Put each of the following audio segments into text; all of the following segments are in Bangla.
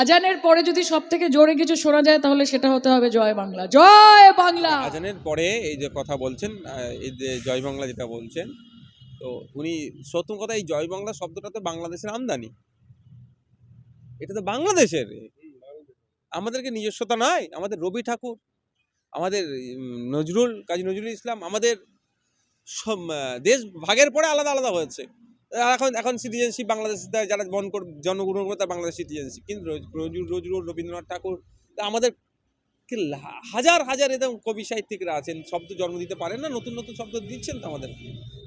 আজানের পরে যদি সব থেকে জোরে কিছু শোনা যায়, তাহলে সেটা হতে হবে জয় বাংলা। জয় বাংলা! আজানের পরে এই যে কথা বলছেন এই যে জয় বাংলা যেটা বলছেন, তো উনি প্রথম কথা, এই জয় বাংলা শব্দটা তো বাংলাদেশের আমদানি। এটা তো বাংলাদেশের। আমাদেরকে নিজস্বতা নাই, আমাদের রবি ঠাকুর, আমাদের নজরুল, কাজী নজরুল ইসলাম, আমাদের সব দেশ ভাগের পরে আলাদা আলাদা হয়েছে। এখন এখন সিটিজেনশিপ বাংলাদেশ যারা বন কর জন্মগ্রহণ করে তার বাংলাদেশ সিটিজেনশিপ কিন্তু রোজ- নজরুল নজরুল রবীন্দ্রনাথ ঠাকুর আমাদের হাজার হাজার এরকম কবি সাহিত্যিকরা আছেন, শব্দ জন্ম দিতে পারেন না, নতুন নতুন শব্দ দিচ্ছেন তো আমাদের।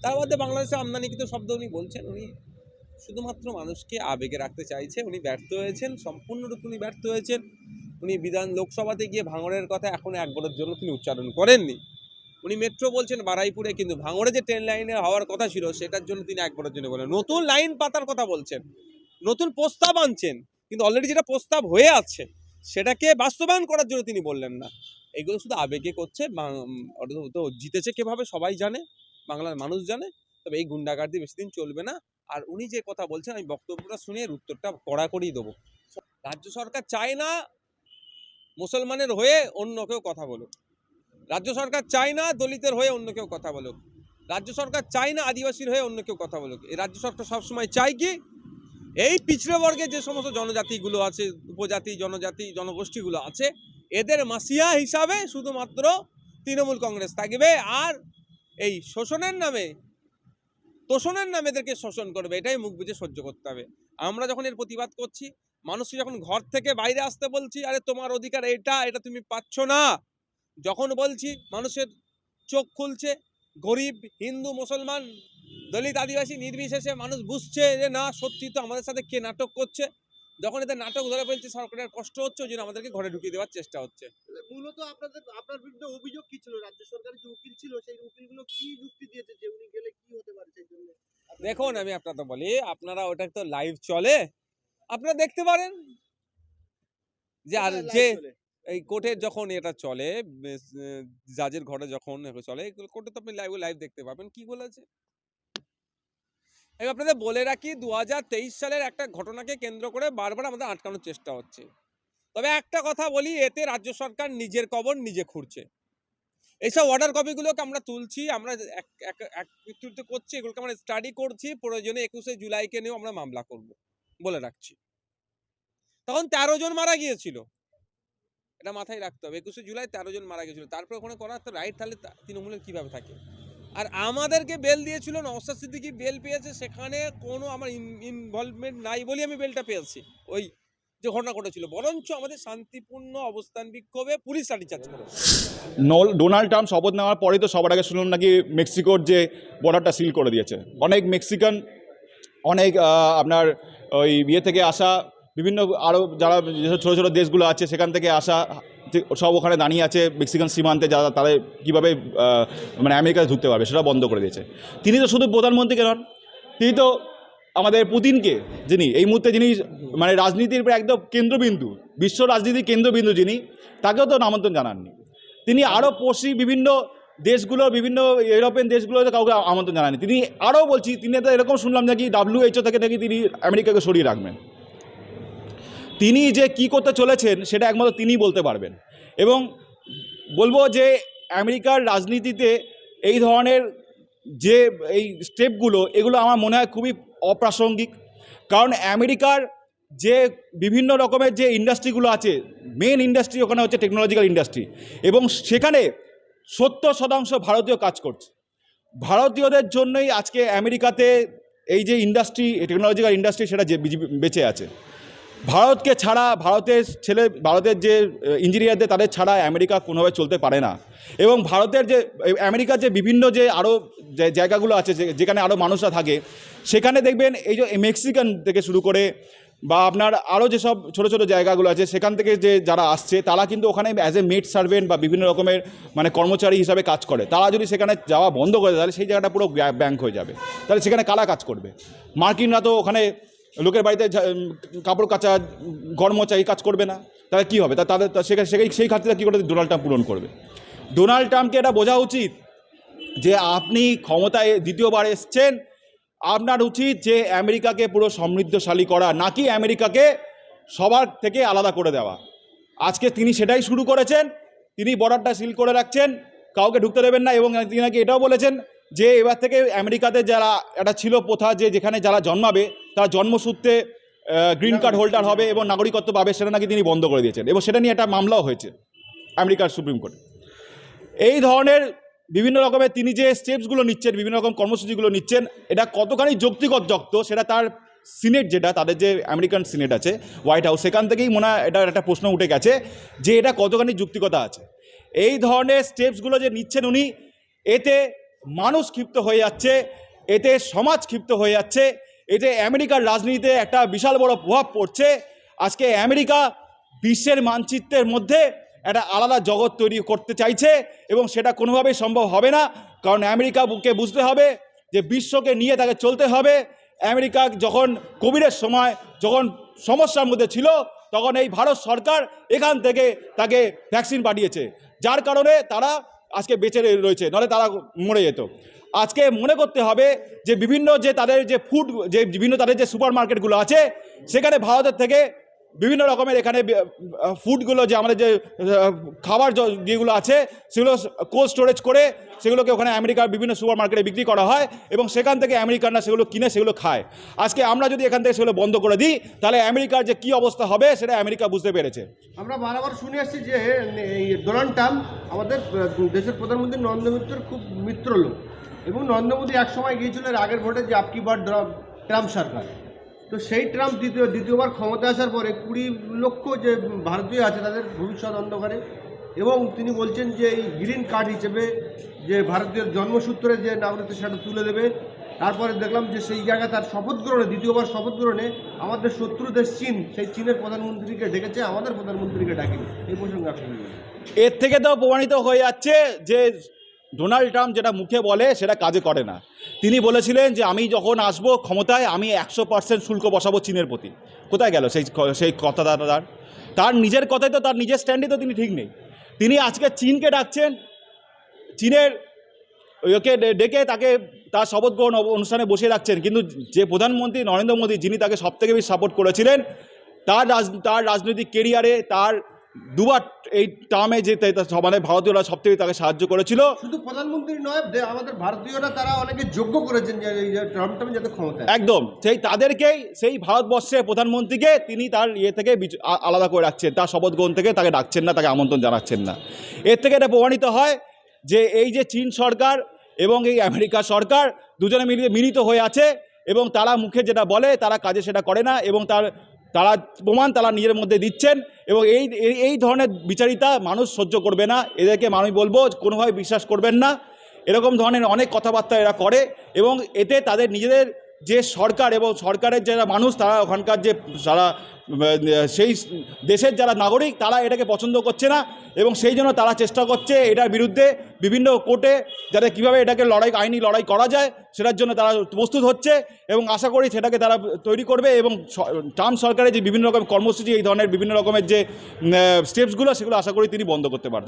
তার মধ্যে বাংলাদেশে আমদানিকৃত শব্দ উনি বলছেন, উনি শুধুমাত্র মানুষকে আবেগে রাখতে চাইছে, উনি ব্যর্থ হয়েছেন, সম্পূর্ণরূপে উনি ব্যর্থ হয়েছেন। উনি বিধান, লোকসভাতে গিয়ে ভাঙড়ের কথা এখনও একবারের জন্য তিনি উচ্চারণ করেননি। উনি মেট্রো বলছেন, বারাইপুরে কিন্তু ভাঙড়ে যে ট্রেন লাইনে হওয়ার কথা ছিল, সেটার জন্য তিনি একবারের জন্য বলেন। নতুন লাইন পাতার কথা বলছেন। নতুন প্রস্তাব আনছেন, কিন্তু অলরেডি যেটা প্রস্তাব হয়ে আছে, সেটাকে বাস্তবায়ন করার জন্য তিনি বললেন না। এগুলো শুধু আবেগে করছে তো- জিতেছে কীভাবে সবাই জানে, বাংলার মানুষ জানে, তবে এই গুন্ডাগার্দি বেশি দিন চলবে না। আর উনি যে কথা বলছেন, আমি বক্তব্যটা শুনে উত্তরটা কড়াকড়ি দেবো। রাজ্য সরকার চায় না মুসলমানের হয়ে অন্য কেউ কথা বলুক। রাজ্য সরকার চায় না দলিতের হয়ে অন্য কেউ কথা বলুক। রাজ্য সরকার চায় না আদিবাসীর হয়ে অন্য কেউ কথা বলুক। এই রাজ্য সরকার সবসময় চায় কি? এই পিছড়ে বর্গে যে সমস্ত জনজাতিগুলো আছে, উপজাতি, জনজাতি, জনগোষ্ঠীগুলো আছে, এদের মাসিয়া হিসাবে শুধুমাত্র তৃণমূল কংগ্রেস থাকবে আর এই শোষণের নামে, তোষণের নামে এদেরকে শোষণ করবে, এটাই মুখ বুঝে সহ্য করতে হবে। আমরা যখন এর প্রতিবাদ করছি মানুষকে যখন ঘর থেকে বাইরে আসতে বলছি, আরে তোমার অধিকার এটা এটা তুমি পাচ্ছ না। যখন বলছি মানুষের চোখ খুলছে গরিব হিন্দু মুসলমান দলিত আদিবাসী নির্বিশেষে মানুষ বুঝছে যে না সত্যি তো আমাদের সাথে কে নাটক করছে। যখন এদের নাটক ধরে ফেলছে সরকারের কষ্ট হচ্ছে ওই জন্য আমাদেরকে ঘরে ঢুকিয়ে দেওয়ার চেষ্টা হচ্ছে। মূলত আপনাদের আপনার বিরুদ্ধে অভিযোগ কি ছিল? রাজ্য সরকারের যে উকিল ছিল সেই উকিলগুলো কি যুক্তি দিয়েছে যে উনি গেলে কি হতে পারে সেই জন্য? দেখুন আমি আপনাদের বলি আপনারা ওটা তো লাইভ চলে। আপনারা দেখতে পারেন যে আর যে এই কোর্টের যখন এটা চলে জাজের ঘরে যখন চলে কোর্টে তো আপনি লাইভ লাইভ দেখতে পাবেন। কি বলেছে? আমি আপনাদের বলে রাখি দু সালের একটা ঘটনাকে কেন্দ্র করে বারবার আমাদের আটকানোর চেষ্টা হচ্ছে। তবে একটা কথা বলি, এতে রাজ্য সরকার নিজের কবর নিজে খুঁড়ছে। এইসব অর্ডার কপিগুলোকে আমরা তুলছি, আমরা এক- এক- একত্রিত করছি, এগুলোকে আমরা স্টাডি করছি, প্রয়োজনে একুশে জুলাইকে নিয়েও আমরা মামলা করব, বলে রাখছি। তখন তেরো জন মারা গিয়েছিল। এটা মাথায় রাখতে হবে। একুশে জুলাই তেরো জন মারা গেছিল। তারপর ওখানে করার তো রাইট তাহলে তৃণমূলের কীভাবে থাকে? আর আমাদেরকে বেল দিয়েছিল নওসাদ সিদ্দিকি বেল পেয়েছে, সেখানে কোনো আমার ইনভলভমেন্ট নাই বলে আমি বেলটা পেয়েছি। ওই যে ঘটনা ঘটেছিল। বরঞ্চ আমাদের শান্তিপূর্ণ অবস্থান বিক্ষোভে পুলিশ লাঠিচার্জ করেছে নল ডোনাল্ড ট্রাম্প শপথ নেওয়ার পরেই তো সবার আগে শুনলাম নাকি মেক্সিকোর যে বর্ডারটা সিল করে দিয়েছে। অনেক মেক্সিকান অনেক আপনার ওই ইয়ে থেকে আসা বিভিন্ন আরও যারা যেসব ছোটো ছোটো দেশগুলো আছে, সেখান থেকে আসা সব ওখানে দাঁড়িয়ে আছে মেক্সিকান সীমান্তে যারা তারা কীভাবে মানে আমেরিকায় ঢুকতে পারবে সেটা বন্ধ করে দিয়েছে। তিনি তো শুধু প্রধানমন্ত্রীকে নন, তিনি তো আমাদের পুতিনকে, যিনি, এই মুহূর্তে যিনি মানে রাজনীতির একদম কেন্দ্রবিন্দু, বিশ্ব রাজনীতির কেন্দ্রবিন্দু যিনি, তাকেও তো আমন্ত্রণ জানাননি। তিনি আরও পশ্চিম বিভিন্ন দেশগুলো, বিভিন্ন ইউরোপিয়ান দেশগুলোতে কাউকে আমন্ত্রণ জানাননি। তিনি আরও বলছি, তিনি তো এরকম শুনলাম নাকি ডাব্লিউএইচও থেকে নাকি তিনি আমেরিকাকে সরিয়ে রাখবেন। তিনি যে কি করতে চলেছেন, সেটা একমাত্র তিনিই বলতে পারবেন। এবং বলব যে, আমেরিকার রাজনীতিতে এই ধরনের যে, এই স্টেপগুলো, এগুলো আমার মনে হয় খুবই অপ্রাসঙ্গিক। কারণ আমেরিকার যে বিভিন্ন রকমের যে ইন্ডাস্ট্রিগুলো আছে মেন ইন্ডাস্ট্রি ওখানে হচ্ছে টেকনোলজিক্যাল ইন্ডাস্ট্রি। এবং সেখানে সত্তর শতাংশ ভারতীয় কাজ করছে। ভারতীয়দের জন্যই আজকে আমেরিকাতে এই যে ইন্ডাস্ট্রি, টেকনোলজিক্যাল ইন্ডাস্ট্রি, সেটা যে বেঁচে আছে। ভারতকে ছাড়া ভারতের ছেলে, ভারতের যে ইঞ্জিনিয়ারদের তাদের ছাড়া আমেরিকা কোনোভাবে চলতে পারে না। এবং ভারতের যে আমেরিকার যে বিভিন্ন যে আরও জায়গাগুলো আছে যেখানে আরও মানুষরা থাকে, সেখানে দেখবেন এই যে মেক্সিকান থেকে শুরু করে বা আপনার আরও যেসব ছোটো ছোটো জায়গাগুলো আছে, সেখান থেকে যে যারা আসছে, তারা কিন্তু ওখানে অ্যাজ এ মেড সার্ভেন্ট বা বিভিন্ন রকমের মানে কর্মচারী হিসাবে কাজ করে। তারা যদি সেখানে যাওয়া বন্ধ করে তাহলে সেই জায়গাটা পুরো ব্যাংক হয়ে যাবে। তাহলে সেখানে কারা কাজ করবে? মার্কিনরা তো ওখানে লোকের বাড়িতে কাপড় কাচা এই কাজ করবে না। তাহলে কী হবে? তা তাদের সেখানে সেই সেই খাতিরটা কী করে ডোনাল্ড ট্রাম্প পূরণ করবে? ডোনাল্ড ট্রাম্পকে এটা বোঝা উচিত যে আপনি ক্ষমতায় দ্বিতীয়বার এসছেন। আপনার উচিত যে আমেরিকাকে পুরো সমৃদ্ধশালী করা, নাকি আমেরিকাকে সবার থেকে আলাদা করে দেওয়া। আজকে তিনি সেটাই শুরু করেছেন। তিনি বর্ডারটা সিল করে রাখছেন। কাউকে ঢুকতে দেবেন না এবং তিনি নাকি এটাও বলেছেন যে এবার থেকে আমেরিকাতে যারা, একটা ছিল প্রথা যে যেখানে যারা জন্মাবে, তারা জন্মসূত্রে গ্রিন কার্ড হোল্ডার হবে এবং নাগরিকত্ব পাবে, সেটা নাকি তিনি বন্ধ করে দিয়েছেন। এবং সেটা নিয়ে একটা মামলাও হয়েছে আমেরিকার সুপ্রিম কোর্টে। এই ধরনের বিভিন্ন রকমের তিনি যে স্টেপসগুলো নিচ্ছেন, বিভিন্ন রকম কর্মসূচিগুলো নিচ্ছেন, এটা কতখানি যৌক্তিকত যক্ত, সেটা তার সিনেট যেটা, তাদের যে আমেরিকান সিনেট আছে, হোয়াইট হাউস, সেখান থেকেই মনে হয় এটার একটা প্রশ্ন উঠে গেছে যে এটা কতখানি যুক্তিকতা আছে। এই ধরনের স্টেপসগুলো যে নিচ্ছেন উনি, এতে মানুষ ক্ষিপ্ত হয়ে যাচ্ছে, এতে সমাজ ক্ষিপ্ত হয়ে যাচ্ছে, এতে আমেরিকার রাজনীতিতে একটা বিশাল বড় প্রভাব পড়ছে। আজকে আমেরিকা বিশ্বের মানচিত্রের মধ্যে একটা আলাদা জগৎ তৈরি করতে চাইছে এবং সেটা কোনোভাবেই সম্ভব হবে না, কারণ আমেরিকাকে বুঝতে হবে যে বিশ্বকে নিয়ে তাকে চলতে হবে। আমেরিকা যখন কোভিডের সময় যখন সমস্যার মধ্যে ছিল, তখন এই ভারত সরকার এখান থেকে তাকে ভ্যাকসিন পাঠিয়েছে। যার কারণে তারা আজকে বেঁচে রয়ে- রয়েছে, নাহলে তারা মরে যেত। আজকে মনে করতে হবে যে বিভিন্ন যে তাদের যে ফুড যে বিভিন্ন তাদের যে সুপার মার্কেটগুলো আছে, সেখানে ভারতের থেকে বিভিন্ন রকমের এখানে ফুডগুলো যে আমাদের যে খাবার যেগুলো আছে, সেগুলো কোল্ড স্টোরেজ করে সেগুলোকে ওখানে আমেরিকার বিভিন্ন সুপার মার্কেটে বিক্রি করা হয় এবং সেখান থেকে আমেরিকানরা সেগুলো কিনে, সেগুলো খায়। আজকে আমরা যদি এখান থেকে সেগুলো বন্ধ করে দিই, তাহলে আমেরিকার যে কী অবস্থা হবে সেটা আমেরিকা বুঝতে পেরেছে। আমরা বারবার শুনে আসছি যে, এই ডোনাল্ড ট্রাম্প আমাদের দেশের প্রধানমন্ত্রী নরেন্দ্র মোদীর খুব মিত্র লোক এবং নরেন্দ্র মোদী এক সময় গিয়েছিল আগের ভোটে যে আপকি বার ট্রাম্প সরকার। তো সেই ট্রাম্প দ্বিতীয় দ্বিতীয়বার ক্ষমতা আসার পরে কুড়ি লক্ষ যে ভারতীয় আছে তাদের ভবিষ্যৎ অন্ধকারে। এবং তিনি বলছেন যে এই গ্রিন কার্ড হিসেবে যে ভারতীয় জন্মসূত্রে যে নাগরিকত্ব সেটা তুলে দেবে। তারপরে দেখলাম যে সেই জায়গায় তার শপথ গ্রহণে দ্বিতীয়বার শপথ গ্রহণে আমাদের শত্রু দেশ চীন। সেই চীনের প্রধানমন্ত্রীকে ডেকেছে, আমাদের প্রধানমন্ত্রীকে ডাকেনি। এই প্রসঙ্গে আপনি এর থেকে তো প্রমাণিত হয়ে যাচ্ছে যে ডোনাল্ড ট্রাম্প যেটা মুখে বলে সেটা কাজে করে না। তিনি বলেছিলেন যে আমি যখন আসব ক্ষমতায় আমি একশো পার্সেন্ট শুল্ক বসাবো চীনের প্রতি। কোথায় গেল সেই সেই কথা তার? তার নিজের কথাই তো তার নিজের স্ট্যান্ডে তো তিনি ঠিক নেই। তিনি আজকে চীনকে ডাকছেন, চীনের ওকে ডেকে তাকে তার শপথ গ্রহণ অনুষ্ঠানে বসিয়ে রাখছেন। কিন্তু যে প্রধানমন্ত্রী নরেন্দ্র মোদী, যিনি তাকে সবথেকে বেশি সাপোর্ট করেছিলেন, তার রাজ তার রাজনৈতিক কেরিয়ারে তার দুবার এই টার্মে যে মানে ভারতীয়রা সবথেকে তাকে সাহায্য করেছিল। শুধু প্রধানমন্ত্রী নয় আমাদের ভারতীয়রা তারা অনেকে যোগ্য করেছেন ট্রাম্প যাতে একদম। সেই তাদেরকেই সেই ভারতবর্ষের প্রধানমন্ত্রীকে তিনি তার ইয়ে থেকে আলাদা করে রাখছেন। তার শপথ গ্রহণ থেকে তাকে ডাকছেন না তাকে আমন্ত্রণ জানাচ্ছেন না। এর থেকে এটা প্রমাণিত হয় যে এই যে চীন সরকার এবং এই আমেরিকা সরকার দুজনে মিলিয়ে মিলিত হয়ে আছে এবং তারা মুখে যেটা বলে তারা কাজে সেটা করে না এবং তার তারা প্রমাণ তারা নিজের মধ্যে দিচ্ছেন এবং এই, এই- ধরনের বিচারিতা মানুষ সহ্য করবে না। এদেরকে আমি বলব, কোনোভাবে বিশ্বাস করবেন না। এরকম ধরনের অনেক কথাবার্তা এরা করে এবং এতে তাদের নিজেদের যে সরকার এবং সরকারের যারা মানুষ, তারা ওখানকার যে যারা সেই দেশের যারা নাগরিক, তারা এটাকে পছন্দ করছে না এবং সেই জন্য তারা চেষ্টা করছে এটার বিরুদ্ধে বিভিন্ন কোর্টে যাতে কীভাবে এটাকে লড়াই, আইনি লড়াই করা যায়, সেটার জন্য তারা প্রস্তুত হচ্ছে এবং আশা করি সেটাকে তারা তৈরি করবে এবং ট্রাম্প সরকারের যে বিভিন্ন রকম কর্মসূচি, এই ধরনের বিভিন্ন রকমের যে স্টেপসগুলো সেগুলো আশা করি তিনি বন্ধ করতে পারত